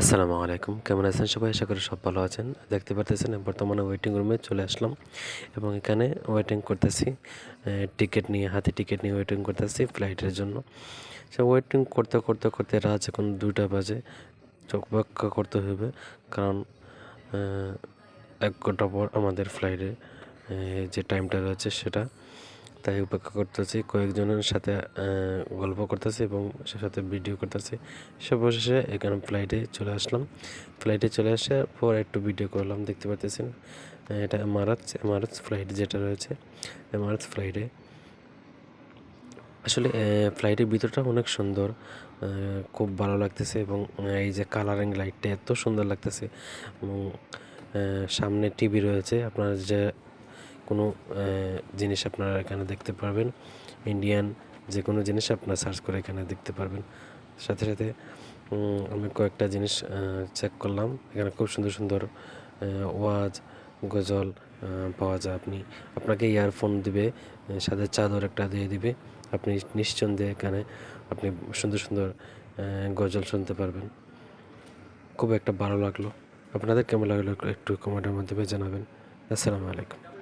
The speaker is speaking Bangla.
আসসালামু আলাইকুম। কেমন আছেন সবাই? আশা করি সব ভালো আছেন। দেখতে পারতেছেন বর্তমানে ওয়েটিং রুমে চলে আসলাম এবং এখানে ওয়েটিং করতেছি টিকিট নিয়ে, হাতে টিকিট নিয়ে ওয়েটিং করতেছি ফ্লাইটের জন্য। সে ওয়েটিং করতে করতে করতে রাত এখন দুইটা বাজে। চোখ করতে হবে কারণ এক ঘণ্টা পর আমাদের ফ্লাইটে যে টাইমটা রয়েছে সেটা তাই উপেক্ষা করতেছি, কয়েকজনের সাথে গল্প করতেছি এবং সে সাথে ভিডিও করতেছি। সর্বশেষে এখানে ফ্লাইটে চলে আসলাম। ফ্লাইটে চলে আসার পর একটু ভিডিও করলাম, দেখতে পাচ্ছেন এটা এমারাত এমারাত ফ্লাইট যেটা রয়েছে এমারাত ফ্লাইটে আসলে ফ্লাইটের ভিতরটা অনেক সুন্দর খুব ভালো লাগতেছে এবং এই যে কালারিং লাইটটা এত সুন্দর লাগতেছে। এবং সামনে টিভি রয়েছে, আপনার যে কোনো জিনিস আপনারা এখানে দেখতে পারবেন। ইন্ডিয়ান যে কোনো জিনিস আপনারা সার্চ করে এখানে দেখতে পারবেন। সাথে সাথে আমি কয়েকটা জিনিস চেক করলাম। এখানে খুব সুন্দর সুন্দর ওয়াজ, গজল পাওয়া যায়। আপনি, আপনাকে ইয়ারফোন দিবে সাথে চাদর একটা দিয়ে দিবে। আপনি নিশ্চন্দেহে এখানে আপনি সুন্দর সুন্দর গজল শুনতে পারবেন। খুব একটা ভালো লাগল। আপনাদের কেমন লাগল একটু কমেন্টের মাধ্যমে জানাবেন। আসসালামু আলাইকুম।